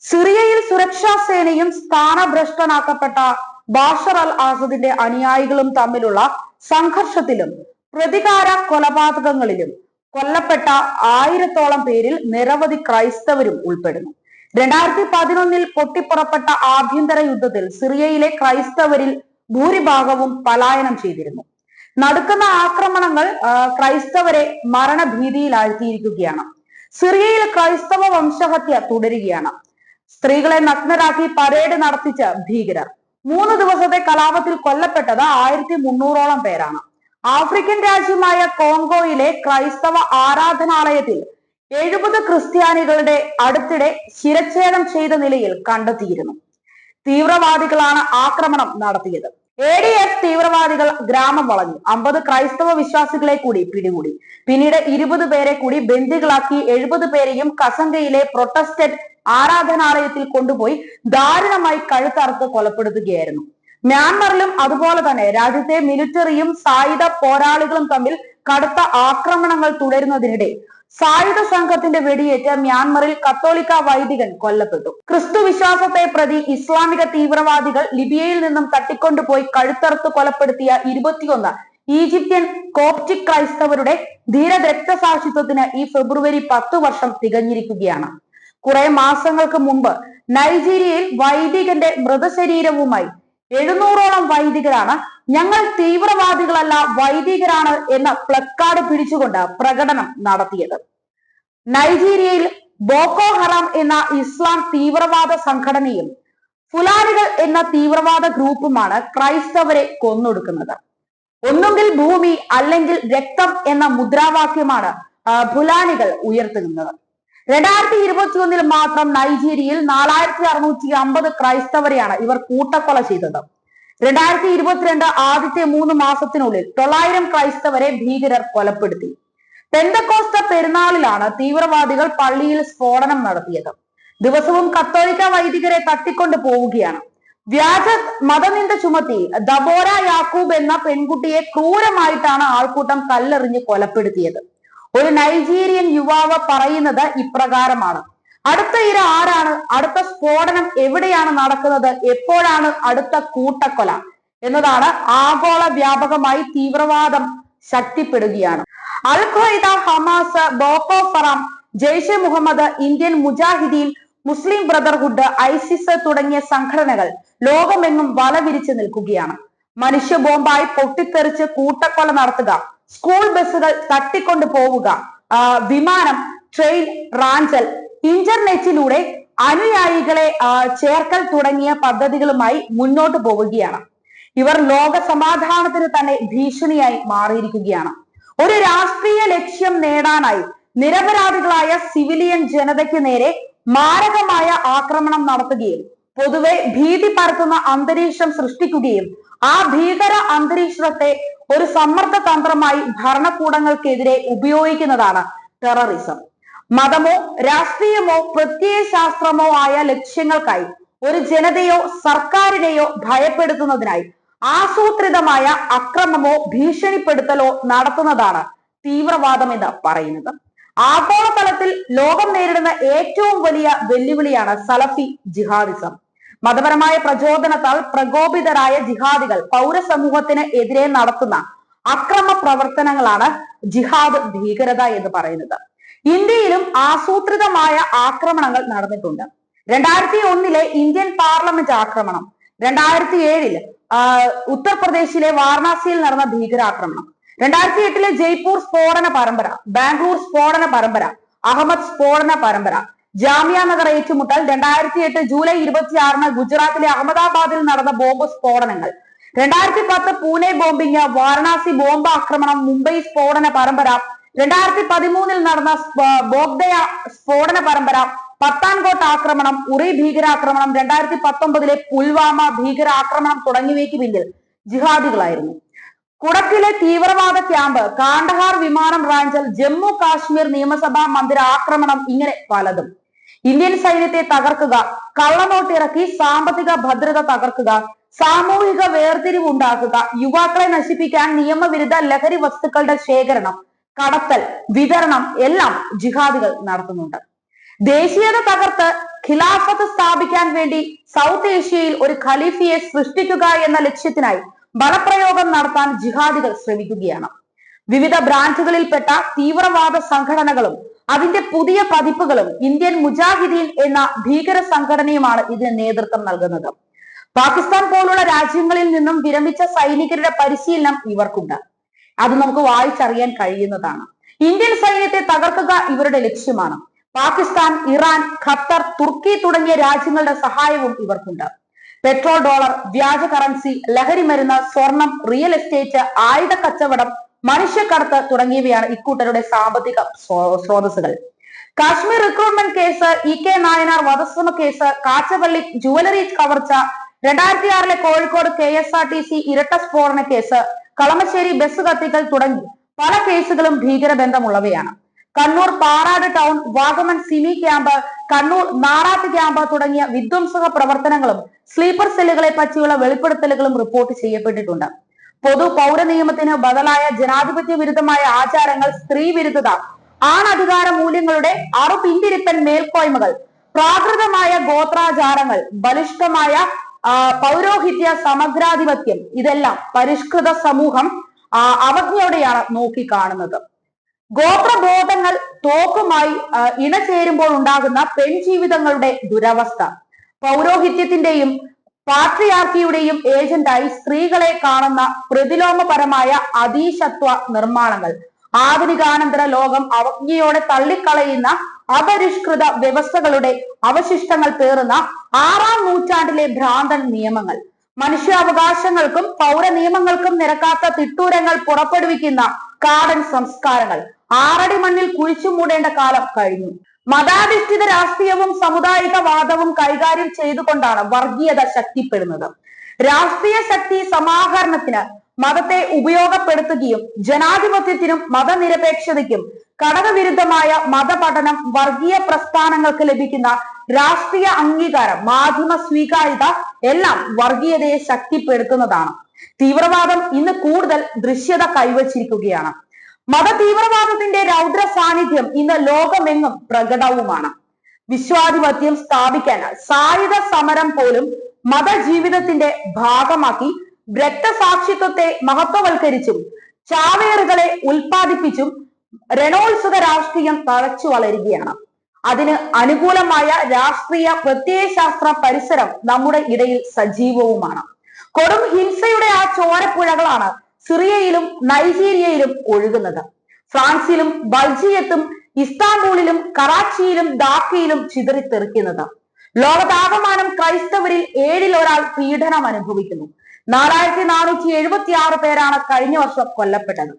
സിറിയയിൽ സുരക്ഷാ സേനയും സ്ഥാനഭ്രഷ്ടനാക്കപ്പെട്ട ബാഷർ അൽ ആസദിന്റെ അനുയായികളും തമ്മിലുള്ള സംഘർഷത്തിലും പ്രതികാര കൊലപാതകങ്ങളിലും കൊല്ലപ്പെട്ട ആയിരത്തോളം പേരിൽ നിരവധി ക്രൈസ്തവരും ഉൾപ്പെടുന്നു. രണ്ടായിരത്തി പതിനൊന്നിൽ പൊട്ടിപ്പുറപ്പെട്ട ആഭ്യന്തര യുദ്ധത്തിൽ സിറിയയിലെ ക്രൈസ്തവരിൽ ഭൂരിഭാഗവും പലായനം ചെയ്തിരുന്നു. നടക്കുന്ന ആക്രമണങ്ങൾ ക്രൈസ്തവരെ മരണഭീതിയിലാഴ്ത്തിയിരിക്കുകയാണ്. സിറിയയിൽ ക്രൈസ്തവ വംശഹത്യ തുടരുകയാണ്. സ്ത്രീകളെ നഗ്നരാക്കി പരേഡ് നടത്തിച്ച ഭീകരർ. മൂന്ന് ദിവസത്തെ കലാപത്തിൽ കൊല്ലപ്പെട്ടത് ആയിരത്തി മുന്നൂറോളം പേരാണ്. ആഫ്രിക്കൻ രാജ്യമായ കോങ്കോയിലെ ക്രൈസ്തവ ആരാധനാലയത്തിൽ എഴുപത് ക്രിസ്ത്യാനികളുടെ അടുത്തിടെ ശിരച്ഛേദം ചെയ്ത നിലയിൽ കണ്ടെത്തിയിരുന്നു. തീവ്രവാദികളാണ് ആക്രമണം നടത്തിയത്. എ ഡി എഫ് തീവ്രവാദികൾ ഗ്രാമം വളഞ്ഞു. അമ്പത് ക്രൈസ്തവ വിശ്വാസികളെ കൂടി പിടികൂടി. പിന്നീട് ഇരുപത് പേരെ കൂടി ബന്ദികളാക്കി എഴുപത് പേരെയും കസങ്കയിലെ പ്രൊട്ടസ്റ്റന്റ് ആരാധനാലയത്തിൽ കൊണ്ടുപോയി ദാരുണമായി കഴുത്തറുത്ത് കൊലപ്പെടുത്തുകയായിരുന്നു. മ്യാൻമറിലും അതുപോലെ തന്നെ രാജ്യത്തെ മിലിറ്ററിയും സായുധ പോരാളികളും തമ്മിൽ കടുത്ത ആക്രമണങ്ങൾ തുടരുന്നതിനിടെ സായുധ സംഘത്തിന്റെ വെടിയേറ്റ് മ്യാൻമറിൽ കത്തോലിക്ക വൈദികൻ കൊല്ലപ്പെട്ടു. ക്രിസ്തു വിശ്വാസത്തെ പ്രതി ഇസ്ലാമിക തീവ്രവാദികൾ ലിബിയയിൽ നിന്നും തട്ടിക്കൊണ്ടുപോയി കഴുത്തറുത്ത് കൊലപ്പെടുത്തിയ ഇരുപത്തിയൊന്ന് ഈജിപ്ഷ്യൻ കോപ്റ്റിക് ക്രൈസ്തവരുടെ ധീര രക്തസാക്ഷിത്വത്തിന് ഈ ഫെബ്രുവരി പത്ത് വർഷം തികഞ്ഞിരിക്കുകയാണ്. കുറെ മാസങ്ങൾക്ക് മുമ്പ് നൈജീരിയയിൽ വൈദികന്റെ മൃതശരീരവുമായി എഴുന്നൂറോളം വൈദികരാണ്. ഞങ്ങൾ തീവ്രവാദികളല്ല വൈദികരാണ് എന്ന പ്ലക്കാർഡ് പിടിച്ചുകൊണ്ട് പ്രകടനം നടത്തിയത്. നൈജീരിയയിൽ ബോക്കോ ഹറാം എന്ന ഇസ്ലാം തീവ്രവാദ സംഘടനയും ഫുലാനികൾ എന്ന തീവ്രവാദ ഗ്രൂപ്പുമാണ് ക്രൈസ്തവരെ കൊന്നൊടുക്കുന്നത്. ഒന്നുകിൽ ഭൂമി അല്ലെങ്കിൽ രക്തം എന്ന മുദ്രാവാക്യമാണ് ഫുലാനികൾ ഉയർത്തുന്നത്. രണ്ടായിരത്തി ഇരുപത്തിയൊന്നിൽ മാത്രം നൈജീരിയയിൽ നാലായിരത്തി അറുന്നൂറ്റി അമ്പത് ക്രൈസ്തവരെയാണ് ഇവർ കൂട്ടക്കൊല ചെയ്തത്. രണ്ടായിരത്തി ഇരുപത്തിരണ്ട് ആദ്യത്തെ മൂന്ന് മാസത്തിനുള്ളിൽ തൊള്ളായിരം ക്രൈസ്തവരെ ഭീകരർ കൊലപ്പെടുത്തി. പെന്തക്കോസ്ത പെരുന്നാളിലാണ് തീവ്രവാദികൾ പള്ളിയിൽ സ്ഫോടനം നടത്തിയത്. ദിവസവും കത്തോലിക്ക വൈദികരെ തട്ടിക്കൊണ്ടു പോവുകയാണ്. വ്യാജ മതനിന്ദ ചുമത്തി ദബോര യാക്കൂബ് എന്ന പെൺകുട്ടിയെ ക്രൂരമായിട്ടാണ് ആൾക്കൂട്ടം കല്ലെറിഞ്ഞ് കൊലപ്പെടുത്തിയത്. ഒരു നൈജീരിയൻ യുവാവ് പറയുന്നത് ഇപ്രകാരമാണ്. അടുത്ത ഇര ആരാണ്? അടുത്ത സ്ഫോടനം എവിടെയാണ് നടക്കുന്നത്? എപ്പോഴാണ് അടുത്ത കൂട്ടക്കൊല? എന്നതാണ് ആഗോള വ്യാപകമായി തീവ്രവാദം ശക്തിപ്പെടുകയാണ്. Al Qaeda Hamas Boko Haram Jaish Mohammed Indian Mujahideen Muslim Brotherhood ISIS തുടങ്ങിയ സംഘടനകൾ ലോകമെങ്ങും വലവിരിച്ചു നിൽക്കുകയാണ്. മനുഷ്യ ബോംബായി പൊട്ടിത്തെറിച്ച് കൂട്ടക്കൊല നടത്തുക. സ്കൂൾ ബസ്സുകൾ തട്ടിക്കൊണ്ടു പോവുക. വിമാനം ട്രെയിൻ റാഞ്ചൽ ഇന്റർനെറ്റിലൂടെ അനുയായികളെ ചേർക്കൽ തുടങ്ങിയ പദ്ധതികളുമായി മുന്നോട്ട് പോവുകയാണ്. ഇവർ ലോക സമാധാനത്തിന് തന്നെ ഭീഷണിയായി മാറിയിരിക്കുകയാണ്. ഒരു രാഷ്ട്രീയ ലക്ഷ്യം നേടാനായി നിരപരാധികളായ സിവിലിയൻ ജനതയ്ക്ക് നേരെ മാരകമായ ആക്രമണം നടത്തുകയും പൊതുവെ ഭീതി പരത്തുന്ന അന്തരീക്ഷം സൃഷ്ടിക്കുകയും ആ ഭീകര അന്തരീക്ഷത്തെ ഒരു സമ്മർദ്ദ തന്ത്രമായി ഭരണകൂടങ്ങൾക്കെതിരെ ഉപയോഗിക്കുന്നതാണ് ടെററിസം മതമോ രാഷ്ട്രീയമോ പ്രത്യയശാസ്ത്രമോ ആയ ലക്ഷ്യങ്ങൾക്കായി ഒരു ജനതയോ സർക്കാരിനെയോ ഭയപ്പെടുത്തുന്നതിനായി ആസൂത്രിതമായ അക്രമമോ ഭീഷണിപ്പെടുത്തലോ നടത്തുന്നതാണ് തീവ്രവാദം എന്ന് പറയുന്നത്. ആഗോളതലത്തിൽ ലോകം നേരിടുന്ന ഏറ്റവും വലിയ വെല്ലുവിളിയാണ് സലഫി ജിഹാദിസം. മതപരമായ പ്രചോദനത്താൽ പ്രകോപിതരായ ജിഹാദികൾ പൗരസമൂഹത്തിന് എതിരെ നടത്തുന്ന അക്രമ പ്രവർത്തനങ്ങളാണ് ജിഹാദ് ഭീകരത എന്ന് പറയുന്നത്. ഇന്ത്യയിലും ആസൂത്രിതമായ ആക്രമണങ്ങൾ നടന്നിട്ടുണ്ട്. രണ്ടായിരത്തി ഒന്നിലെ ഇന്ത്യൻ പാർലമെന്റ് ആക്രമണം രണ്ടായിരത്തി ഏഴിൽ ഉത്തർപ്രദേശിലെ വാരണാസിയിൽ നടന്ന ഭീകരാക്രമണം രണ്ടായിരത്തി എട്ടിലെ ജയ്പൂർ സ്ഫോടന പരമ്പര ബാംഗ്ലൂർ സ്ഫോടന പരമ്പര അഹമ്മദ് സ്ഫോടന പരമ്പര ജാമിയ നഗർ ഏറ്റുമുട്ടൽ രണ്ടായിരത്തി എട്ട് ജൂലൈ ഇരുപത്തിയാറിന് ഗുജറാത്തിലെ അഹമ്മദാബാദിൽ നടന്ന ബോംബ് സ്ഫോടനങ്ങൾ. രണ്ടായിരത്തി പത്ത് പൂനെ ബോംബിംഗ് വാരണാസി ബോംബ് ആക്രമണം മുംബൈ സ്ഫോടന പരമ്പര രണ്ടായിരത്തി പതിമൂന്നിൽ നടന്ന ബോഗ്ദയ സ്ഫോടന പരമ്പര പത്താൻകോട്ട് ആക്രമണം ഉറി ഭീകരാക്രമണം രണ്ടായിരത്തി പത്തൊമ്പതിലെ പുൽവാമ ഭീകരാക്രമണം തുടങ്ങിയവയ്ക്ക് പിന്നിൽ ജിഹാദികളായിരുന്നു. കുടക്കിലെ തീവ്രവാദ ക്യാമ്പ് കാണ്ഡഹാർ വിമാനം റാഞ്ചൽ ജമ്മു കാശ്മീർ നിയമസഭാ മന്ദിര ആക്രമണം ഇങ്ങനെ പലതും. ഇന്ത്യൻ സൈന്യത്തെ തകർക്കുക കള്ളനോട്ടിറക്കി സാമ്പത്തിക ഭദ്രത തകർക്കുക സാമൂഹിക വേർതിരിവ് ഉണ്ടാക്കുക യുവാക്കളെ നശിപ്പിക്കാൻ നിയമവിരുദ്ധ ലഹരി വസ്തുക്കളുടെ ശേഖരണം കടത്തൽ വിതരണം എല്ലാം ജിഹാദികൾ നടത്തുന്നുണ്ട്. ദേശീയത തകർത്ത് ഖിലാഫത്ത് സ്ഥാപിക്കാൻ വേണ്ടി സൗത്ത് ഏഷ്യയിൽ ഒരു ഖലീഫിയെ സൃഷ്ടിക്കുക എന്ന ലക്ഷ്യത്തിനായി ബലപ്രയോഗം നടത്താൻ ജിഹാദികൾ ശ്രമിക്കുകയാണ്. വിവിധ ബ്രാഞ്ചുകളിൽപ്പെട്ട തീവ്രവാദ സംഘടനകളും അതിന്റെ പുതിയ പതിപ്പുകളും ഇന്ത്യൻ മുജാഹിദീൻ എന്ന ഭീകര സംഘടനയുമാണ് ഇതിന് നേതൃത്വം നൽകുന്നത്. പാകിസ്ഥാൻ പോലുള്ള രാജ്യങ്ങളിൽ നിന്നും വിരമിച്ച സൈനികരുടെ പരിശീലനം ഇവർക്കുണ്ട്. അത് നമുക്ക് വായിച്ചറിയാൻ കഴിയുന്നതാണ്. ഇന്ത്യൻ സൈന്യത്തെ തകർക്കുക ഇവരുടെ ലക്ഷ്യമാണ്. പാകിസ്ഥാൻ ഇറാൻ ഖത്തർ തുർക്കി തുടങ്ങിയ രാജ്യങ്ങളുടെ സഹായവും ഇവർക്കുണ്ട്. പെട്രോൾ ഡോളർ വ്യാജ കറൻസി ലഹരി മരുന്ന് സ്വർണം റിയൽ എസ്റ്റേറ്റ് ആയുധ കച്ചവടം മനുഷ്യക്കടത്ത് തുടങ്ങിയവയാണ് ഇക്കൂട്ടരുടെ സാമ്പത്തിക സ്രോതസ്സുകൾ. Kashmir recruitment case E K Nayanar വധശ്രമ case Kachappally jewellery കവർച്ച രണ്ടായിരത്തി ആറിലെ Kozhikode K S R T C ഇരട്ട സ്ഫോടന കേസ് കളമശ്ശേരി ബസ് കത്തിക്കൽ തുടങ്ങി പല കേസുകളും ഭീകരബന്ധമുള്ളവയാണ്. Kannur Parad town Vagamon SIMI camp Kannur Narath camp തുടങ്ങിയ വിധ്വംസക പ്രവർത്തനങ്ങളും സ്ലീപ്പർ സെല്ലുകളെ പറ്റിയുള്ള വെളിപ്പെടുത്തലുകളും റിപ്പോർട്ട് ചെയ്യപ്പെട്ടിട്ടുണ്ട്. പൊതു പൗര നിയമത്തിന് ബദലായ ജനാധിപത്യ വിരുദ്ധമായ ആചാരങ്ങൾ സ്ത്രീ വിരുദ്ധത ആണധികാര മൂല്യങ്ങളുടെ അറുപിന്തിരിപ്പൻ മേൽക്കോയ്മകൾ പ്രാകൃതമായ ഗോത്രാചാരങ്ങൾ ബലിഷ്ഠമായ പൗരോഹിത്യ സമഗ്രാധിപത്യം ഇതെല്ലാം പരിഷ്കൃത സമൂഹം അവജ്ഞയോടെയാണ് നോക്കിക്കാണുന്നത്. ഗോത്രബോധങ്ങൾ തോക്കുമായി ഇണ ഇണചേരുമ്പോൾ ഉണ്ടാകുന്ന പെൺജീവിതങ്ങളുടെ ദുരവസ്ഥ പൗരോഹിത്യത്തിന്റെയും പാട്രിയാർക്കിയുടെയും ഏജന്റായി സ്ത്രീകളെ കാണുന്ന പ്രതിലോമപരമായ അതീശത്വ നിർമ്മാണങ്ങൾ. ആധുനികാനന്തര ലോകം അവജ്ഞയോടെ തള്ളിക്കളയുന്ന അപരിഷ്കൃത വ്യവസ്ഥകളുടെ അവശിഷ്ടങ്ങൾ പേറുന്ന ആറാം നൂറ്റാണ്ടിലെ ഭ്രാന്തൻ നിയമങ്ങൾ. മനുഷ്യാവകാശങ്ങൾക്കും പൗര നിയമങ്ങൾക്കും നിരക്കാത്ത തിട്ടൂരങ്ങൾ പുറപ്പെടുവിക്കുന്ന കാടൻ സംസ്കാരങ്ങൾ. ആറടി മണ്ണിൽ കുഴിച്ചു മൂടേണ്ട കാലം കഴിഞ്ഞു. മതാധിഷ്ഠിത രാഷ്ട്രീയവും സമുദായിക വാദവും കൈകാര്യം ചെയ്തുകൊണ്ടാണ് വർഗീയത ശക്തിപ്പെടുന്നത്. രാഷ്ട്രീയ ശക്തി സമാഹരണത്തിന് മതത്തെ ഉപയോഗപ്പെടുത്തുകയും ജനാധിപത്യത്തിനും മതനിരപേക്ഷതയ്ക്കും കടകവിരുദ്ധമായ മതപഠനം വർഗീയ പ്രസ്ഥാനങ്ങൾക്ക് ലഭിക്കുന്ന രാഷ്ട്രീയ അംഗീകാരം മാധ്യമ സ്വീകാര്യത എല്ലാം വർഗീയതയെ ശക്തിപ്പെടുത്തുന്നതാണ്. തീവ്രവാദം ഇന്ന് കൂടുതൽ ദൃശ്യത കൈവച്ചിരിക്കുകയാണ്. മത തീവ്രവാദത്തിന്റെ രൗദ്ര സാന്നിധ്യം ഇന്ന് ലോകമെങ്ങും പ്രകടവുമാണ്. വിശ്വാധിപത്യം സ്ഥാപിക്കാൻ സായുധ സമരം പോലും മതജീവിതത്തിന്റെ ഭാഗമാക്കി രക്തസാക്ഷിത്വത്തെ മഹത്വവൽക്കരിച്ചും ചാവേറുകളെ ഉൽപ്പാദിപ്പിച്ചും രണോത്സുക രാഷ്ട്രീയം തഴച്ചു വളരുകയാണ്. അതിന് അനുകൂലമായ രാഷ്ട്രീയ പ്രത്യയശാസ്ത്ര പരിസരം നമ്മുടെ ഇടയിൽ സജീവവുമാണ്. കൊടും ഹിംസയുടെ ആ ചോരപ്പുഴകളാണ് സിറിയയിലും നൈജീരിയയിലും ഒഴുകുന്നത്. ഫ്രാൻസിലും ബൽജിയത്തും ഇസ്താംബൂളിലും കറാച്ചിയിലും ധാക്കയിലും ചിതറിത്തെറിക്കുന്നത്. ലോകതാപമാനം ക്രൈസ്തവരിൽ ഏഴിൽ ഒരാൾ പീഡനം അനുഭവിക്കുന്നു. നാലായിരത്തി നാനൂറ്റി എഴുപത്തി ആറ് പേരാണ് കഴിഞ്ഞ വർഷം കൊല്ലപ്പെട്ടത്.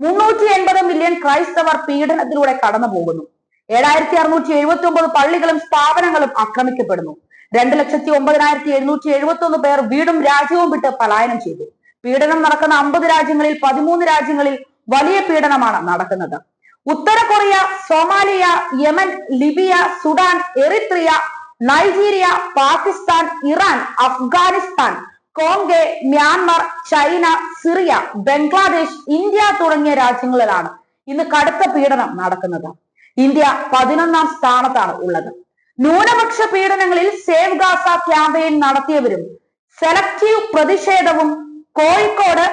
മുന്നൂറ്റി എൺപത് മില്യൺ ക്രൈസ്തവർ പീഡനത്തിലൂടെ കടന്നു പോകുന്നു. ഏഴായിരത്തി അറുന്നൂറ്റി എഴുപത്തി ഒമ്പത് പള്ളികളും സ്ഥാപനങ്ങളും ആക്രമിക്കപ്പെടുന്നു. രണ്ട് ലക്ഷത്തി ഒമ്പതിനായിരത്തി എഴുന്നൂറ്റി എഴുപത്തി ഒന്ന് പേർ വീടും രാജ്യവും വിട്ട് പലായനം ചെയ്തു. പീഡനം നടക്കുന്ന അമ്പത് രാജ്യങ്ങളിൽ പതിമൂന്ന് രാജ്യങ്ങളിൽ വലിയ പീഡനമാണ് നടക്കുന്നത്. ഉത്തര Korea Somalia Yemen Libya Sudan Eritrea Nigeria Pakistan Iran Afghanistan Congo Myanmar China Syria Bangladesh India തുടങ്ങിയ രാജ്യങ്ങളിലാണ് ഇന്ന് കടുത്ത പീഡനം നടക്കുന്നത്. ഇന്ത്യ പതിനൊന്നാം സ്ഥാനത്താണ് ഉള്ളത്. ന്യൂനപക്ഷ പീഡനങ്ങളിൽ സേവ് ഗാസ ക്യാമ്പയിൻ നടത്തിയവരും സെലക്റ്റീവ് പ്രതിഷേധവും കോഴിക്കോട്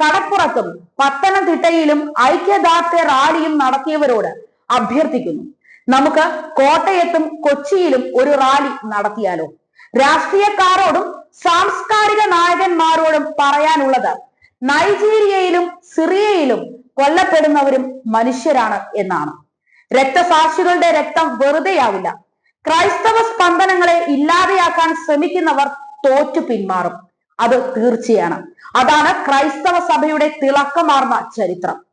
കടപ്പുറത്തും പത്തനംതിട്ടയിലും ഐക്യദാർഢ്യ റാലിയും നടത്തിയവരോട് അഭ്യർത്ഥിക്കുന്നു. നമുക്ക് കോട്ടയത്തും കൊച്ചിയിലും ഒരു റാലി നടത്തിയാലോ? രാഷ്ട്രീയക്കാരോടും സാംസ്കാരിക നായകന്മാരോടും പറയാനുള്ളത് നൈജീരിയയിലും സിറിയയിലും കൊല്ലപ്പെടുന്നവരും മനുഷ്യരാണ് എന്നാണ്. രക്തസാക്ഷികളുടെ രക്തം വെറുതെയാവില്ല. ക്രൈസ്തവ സ്പന്ദനങ്ങളെ ഇല്ലാതെയാക്കാൻ ശ്രമിക്കുന്നവർ തോറ്റു പിന്മാറും. അത് തീർച്ചയാണ്. അതാണ് ക്രൈസ്തവ സഭയുടെ തിളക്കമാർന്ന ചരിത്രം.